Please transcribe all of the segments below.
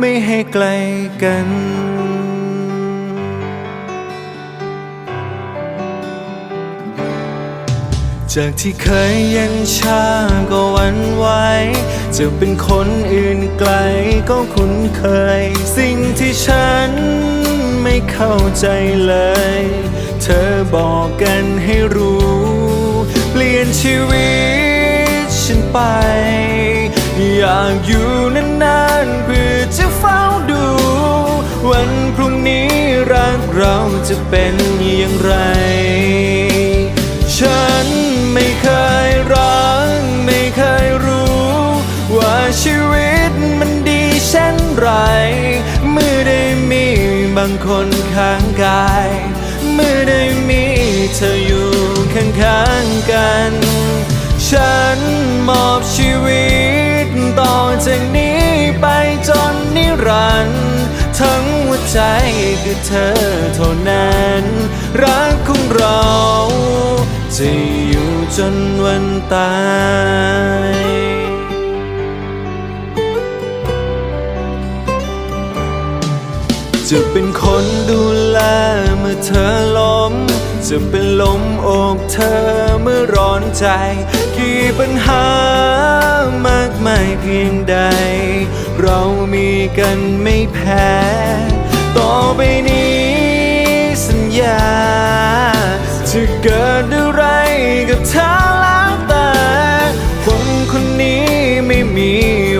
ไม่ให้ไกลกัน จากที่เคยเย็นชาก็หวันไหวจะเป็นคนอื่นไกลก็คุ้นเคย สิ่งที่ฉันไม่เข้าใจเลย เธอบอกกันให้รู้ เปลี่ยนชีวิตฉันไป อยากอยู่นานๆเพื่อ เราจะเป็นอย่างไร ฉันไม่เคยรักไม่เคยรู้ ว่าชีวิตมันดีเช่นไร เมื่อได้มีบางคนข้างกาย เมื่อได้มีเธออยู่ข้างๆกัน ฉันมอบชีวิต คือเธอเท่านั้น รักของเราจะอยู่จนวันตายจะเป็นคนดูแลเมื่อเธอล้ม จะเป็นลมอบเธอเมื่อร้อนใจ กี่ปัญหามากมายเพียงใด เรามีกันไม่แพ้ ต่อไปนี้ สัญญา จะเกิดอะไรกับเธอแล้วแต่คนคนนี้ไม่มี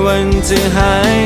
วันจะหาย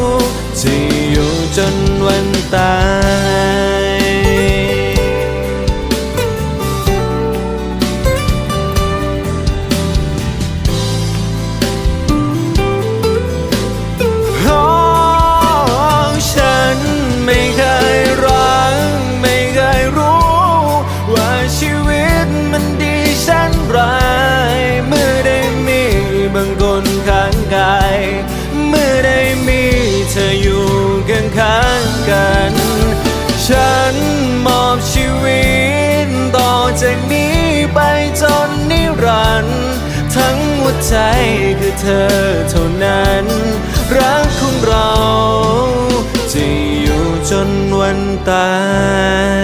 ใจคือเธอเท่านั้น รักของเรา จะอยู่จนวันตาย